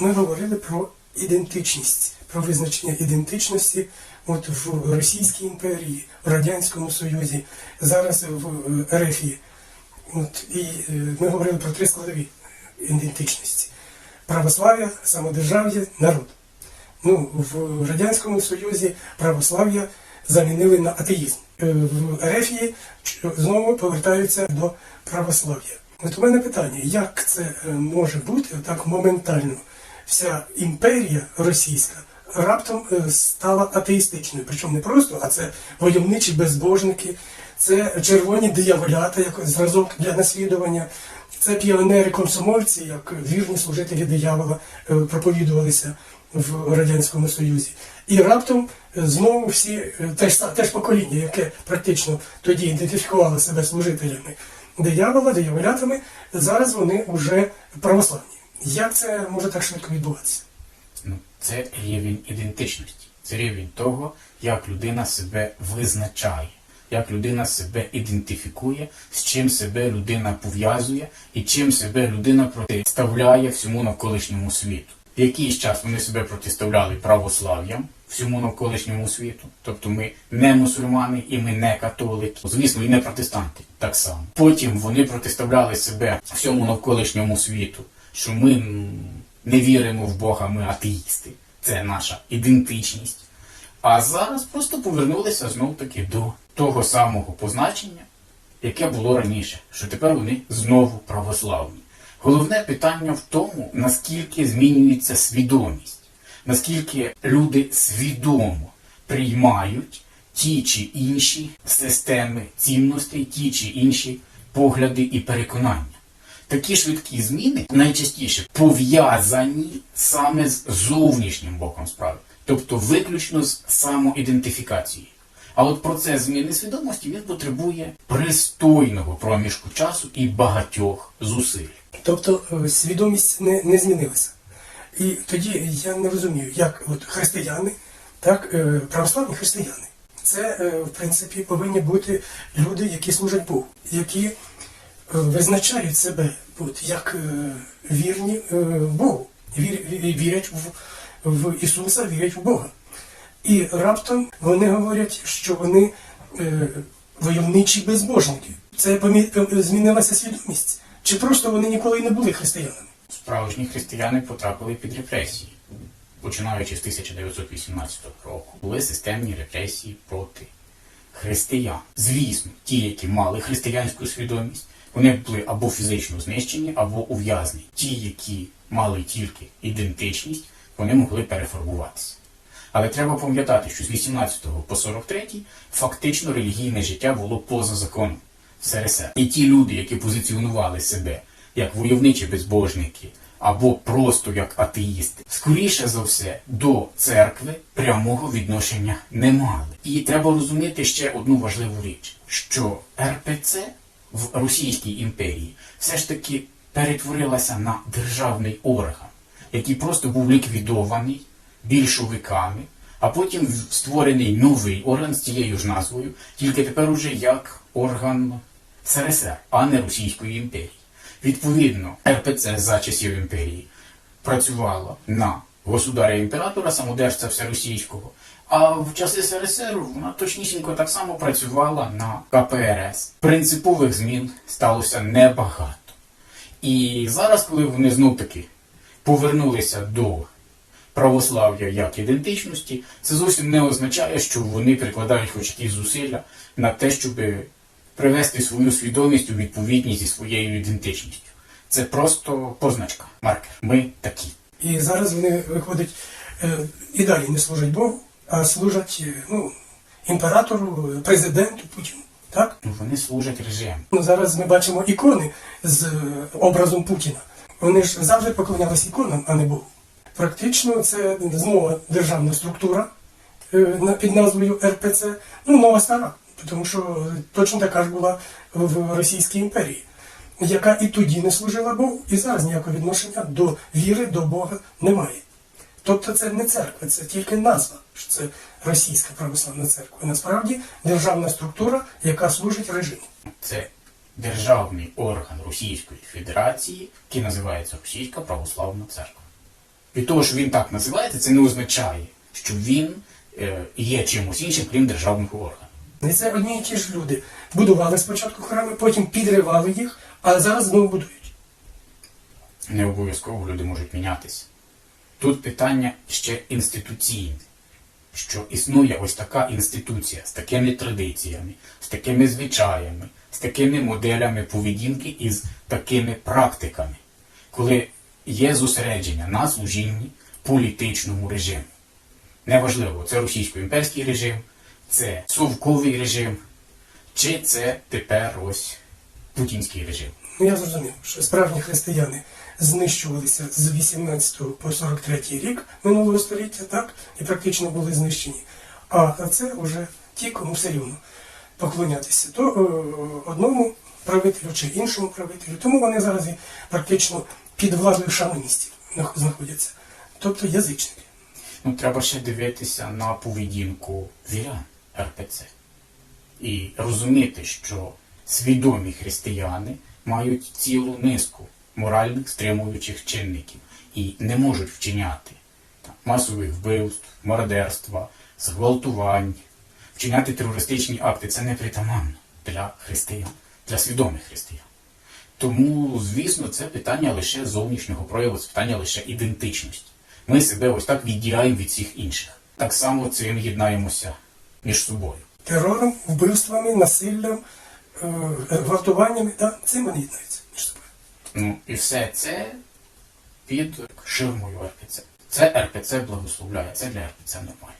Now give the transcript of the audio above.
Ми говорили про ідентичність, про визначення ідентичності от в Російській імперії, в Радянському Союзі, зараз в РФ. І е, ми говорили про три складові ідентичності: православ'я, самодержав'я, народ. Ну, в Радянському Союзі православ'я замінили на атеїзм. Е, В РФ знову повертаються до православ'я. От у мене питання, як це е, може бути так моментально? Вся імперія російська раптом е, стала атеїстичною. Причому не просто, а це войовничі безбожники, це червоні дияволята, як зразок для наслідування. Це піонери-комсомольці, як вірні служителі диявола е, проповідувалися в Радянському Союзі. І раптом е, знову всі те ж, са- те ж покоління, яке практично тоді ідентифікувало себе служителями диявола, дияволятами, зараз вони вже православні. Як це може так швидко відбуватися? Ну, це рівень ідентичності. Це рівень того, як людина себе визначає, як людина себе ідентифікує, з чим себе людина пов'язує і чим себе людина протиставляє всьому навколишньому світу. Якийсь час вони себе протиставляли православ'ям всьому навколишньому світу. Тобто ми не мусульмани і ми не католики. Звісно, і не протестанти так само. Потім вони протиставляли себе всьому навколишньому світу, що ми не віримо в Бога, ми атеїсти. Це наша ідентичність. А зараз просто повернулися знов таки до того самого позначення, яке було раніше, що тепер вони знову православні. Головне питання в тому, наскільки змінюється свідомість, наскільки люди свідомо приймають ті чи інші системи цінностей, ті чи інші погляди і переконання. Такі швидкі зміни найчастіше пов'язані саме з зовнішнім боком справи, тобто виключно з самоідентифікацією. А от процес зміни свідомості він потребує пристойного проміжку часу і багатьох зусиль. Тобто е, свідомість не, не змінилася. І тоді я не розумію, як от християни, так, е, православні християни. Це, е, в принципі, повинні бути люди, які служать Богу, які визначають себе от, як е, вірні е, Богу, вір, вірять в, в Ісуса, вірять в Бога. І раптом вони говорять, що вони е, войовничі безбожники. Це змінилася свідомість. Чи просто вони ніколи не були християнами? Справжні християни потрапили під репресії. Починаючи з 1918 року, були системні репресії проти християн. Звісно, ті, які мали християнську свідомість, вони були або фізично знищені, або ув'язнені. Ті, які мали тільки ідентичність, вони могли переформуватися. Але треба пам'ятати, що з 18 по 43 фактично релігійне життя було поза законом СРСР. І ті люди, які позиціонували себе як войовничі безбожники або просто як атеїсти, скоріше за все до церкви прямого відношення не мали. І треба розуміти ще одну важливу річ, що РПЦ в Російській імперії все ж таки перетворилася на державний орган, який просто був ліквідований більшовиками, а потім створений новий орган з цією ж назвою, тільки тепер уже як орган СРСР, а не Російської імперії. Відповідно, РПЦ за часів імперії працювала на государя імператора, самодержця всеросійського, а в часи СРСР вона точнісінько так само працювала на КПРС. Принципових змін сталося небагато. І зараз, коли вони знов таки повернулися до православ'я як ідентичності, це зовсім не означає, що вони прикладають хоч якісь зусилля на те, щоб привести свою свідомість у відповідність зі своєю ідентичністю. Це просто позначка, маркер. Ми такі. І зараз вони виходять е, і далі не служать Богу, служать е, ну, імператору, е, президенту Путіну. Так? Ну, вони служать режиму. Ну, зараз ми бачимо ікони з е, образом Путіна. Вони ж завжди поклонялися іконам, а не Богу. Практично це знову державна структура е, під назвою РПЦ, ну, нова стара, тому що точно така ж була в Російській імперії, яка і тоді не служила Богу, і зараз ніякого відношення до віри, до Бога немає. Тобто це не церква, це тільки назва, що це російська православна церква. Насправді державна структура, яка служить режиму. Це державний орган Російської Федерації, який називається Російська Православна Церква. Від того, що він так називається, це не означає, що він е, є чимось іншим, крім державного органу. І це одні і ті ж люди. Будували спочатку храми, потім підривали їх, а зараз знову будують. Не обов'язково люди можуть мінятися. Тут питання ще інституційне, що існує ось така інституція з такими традиціями, з такими звичаями, з такими моделями поведінки і з такими практиками, коли є зосередження на служінні політичному режиму. Неважливо, це російсько-імперський режим, це совковий режим, чи це тепер ось путінський режим. Ну я зрозумів, що справжні християни знищувалися з 18 по 43 рік минулого століття, так, і практично були знищені. А це вже ті, кому все рівно поклонятися то е, одному правителю чи іншому правителю. Тому вони зараз практично під владою шаманістів знаходяться, тобто язичники. Ну, треба ще дивитися на поведінку вірян РПЦ. І розуміти, що свідомі християни мають цілу низку моральних стримуючих чинників і не можуть вчиняти там, масових вбивств, мародерства, зґвалтувань, вчиняти терористичні акти. Це не притаманно для християн, для свідомих християн. Тому, звісно, це питання лише зовнішнього прояву, це питання лише ідентичності. Ми себе ось так відділяємо від всіх інших. Так само цим єднаємося між собою. Терором, вбивствами, насиллям, е, гвалтуваннями, да, цим вони єднаються. Ну і все це під ширмою РПЦ. Це РПЦ благословляє, це для РПЦ нормально.